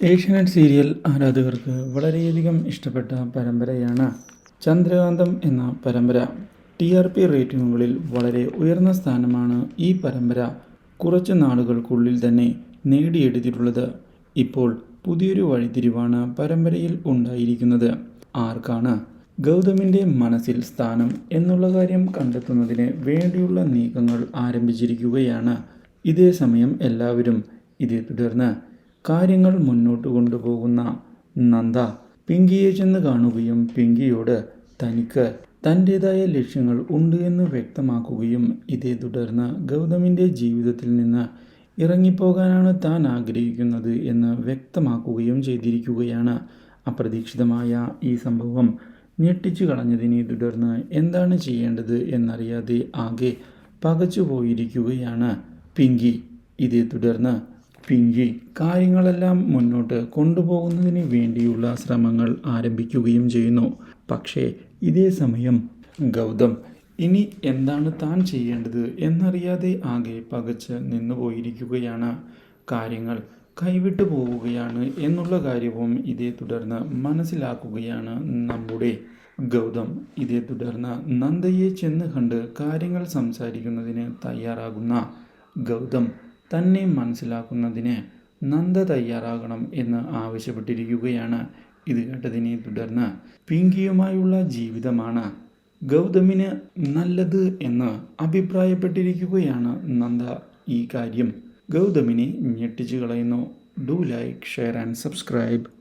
Asianet serial ആരാധകർക്ക് വളരെയധികം ഇഷ്ടപ്പെട്ട പരമ്പരയാണ് ചന്ദ്രകാന്തം എന്ന പരമ്പര. ടി ആർ പി റേറ്റിംഗുകളിൽ വളരെ ഉയർന്ന സ്ഥാനമാണ് ഈ പരമ്പര. കുറച്ച് നാളുകൾക്കുള്ളിൽ തന്നെ നേടിയെടുത്തിട്ടുള്ളത്. ഇപ്പോൾ പുതിയൊരു വഴിത്തിരിവാണ് പരമ്പരയിൽ ഉണ്ടായിരിക്കുന്നത്. ആർക്കാണ് ഗൗതമിന്റെ മനസ്സിൽ സ്ഥാനം എന്നുള്ള കാര്യം കണ്ടെത്തുന്നതിന് വേണ്ടിയുള്ള നീക്കങ്ങൾ ആരംഭിച്ചിരിക്കുകയാണ്. ഇതേ സമയം എല്ലാവരും ഇതേ തുടർന്ന് കാര്യങ്ങൾ മുന്നോട്ട് കൊണ്ടുപോകുന്ന നന്ദ പിങ്കിയെ ചെന്ന് കാണുകയും പിങ്കിയോട് തനിക്ക് തന്റേതായ ലക്ഷ്യങ്ങൾ ഉണ്ട് എന്ന് വ്യക്തമാക്കുകയും ഇതേ തുടർന്ന് ഗൗതമിന്റെ ജീവിതത്തിൽ നിന്ന് ഇറങ്ങിപ്പോകാനാണ് താൻ ആഗ്രഹിക്കുന്നത് എന്ന് വ്യക്തമാക്കുകയും ചെയ്തിരിക്കുകയാണ്. അപ്രതീക്ഷിതമായ ഈ സംഭവം ഞെട്ടിച്ചു കളഞ്ഞതിനെ തുടർന്ന് എന്താണ് ചെയ്യേണ്ടത് എന്നറിയാതെ ആകെ പകച്ചു പോയിരിക്കുകയാണ് പിങ്കി. ഇതേ തുടർന്ന് പിങ്കി കാര്യങ്ങളെല്ലാം മുന്നോട്ട് കൊണ്ടുപോകുന്നതിന് വേണ്ടിയുള്ള ശ്രമങ്ങൾ ആരംഭിക്കുകയും ചെയ്യുന്നു. പക്ഷേ ഇതേ സമയം ഗൗതം ഇനി എന്താണ് താൻ ചെയ്യേണ്ടത് എന്നറിയാതെ ആകെ പകച്ച് നിന്നുപോയിരിക്കുകയാണ്. കാര്യങ്ങൾ കൈവിട്ടു പോവുകയാണ് എന്നുള്ള കാര്യവും ഇതേ തുടർന്ന് മനസ്സിലാക്കുകയാണ് നമ്മുടെ. ഗൗതം ഇതേ തുടർന്ന് നന്ദയെ ചെന്ന് കണ്ട് കാര്യങ്ങൾ സംസാരിക്കുന്നതിന് തയ്യാറാകുന്ന ഗൗതം തന്നെ മനസ്സിലാക്കുന്നതിന് നന്ദ തയ്യാറാകണം എന്ന് ആവശ്യപ്പെട്ടിരിക്കുകയാണ്. ഇത് കേട്ടതിനെ തുടർന്ന് പിങ്കിയുമായുള്ള ജീവിതമാണ് ഗൗതമിന് നല്ലത് എന്ന് അഭിപ്രായപ്പെട്ടിരിക്കുകയാണ് നന്ദ ഈ കാര്യം. ഗൗതമിനെ ഞെട്ടിച്ചു കളയുന്നു. Do like share and subscribe.